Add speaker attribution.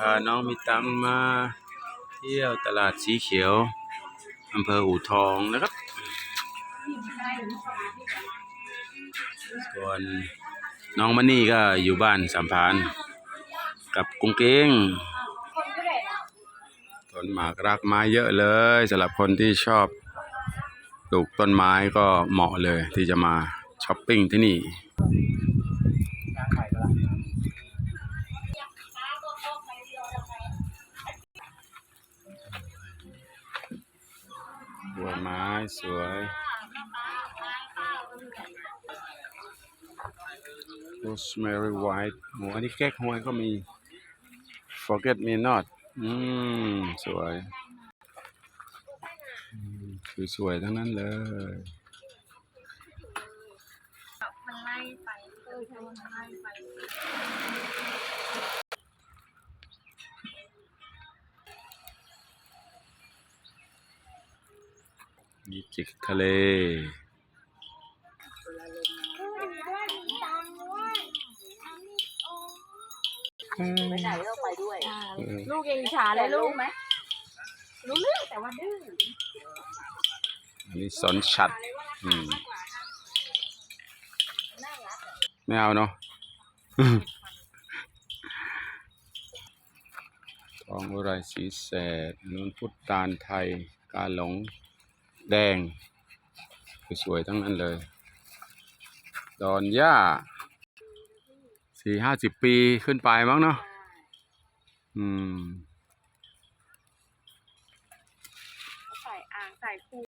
Speaker 1: พาน้องมีตังมาเที่ยวตลาดสีเขียวอำเภออู่ทองนะครับ ส่วนน้องมันนี่ก็อยู่บ้านสัมพานกับกุ้งเก้งต้นหมากรากไม้เยอะเลยสำหรับคนที่ชอบปลูกต้นไม้ก็เหมาะเลยที่จะมาช้อปปิ้งที่นี่ บัวไม้สวยโ o สแมรี่ไวท์โหอันนี้แก๊กฮวยก็มี forget me not อืม สวยอืมสวยทั้งนั้นเลย
Speaker 2: มันไล่ไปเออใช่มันไล่ไป
Speaker 1: มีจิกทะเล
Speaker 2: ไปไหนก็ไปด้วย
Speaker 1: เออ
Speaker 2: ลูกยังอิจฉาเลยลูกไหมรู้เรื่องแต่ว่าดื้อ
Speaker 1: อันนี้สนชัด อืมไม่เอาเนาะ ทองอุไรสีแสดอันนู้นพุทธตาลไทย กาหลง แดง สวยๆทั้งนั้นเลย ดอนหญ้าสี่ห้าสิบปีขึ้นไปมั้งเนาะอืม ใ
Speaker 2: ส่อ่างใส่คู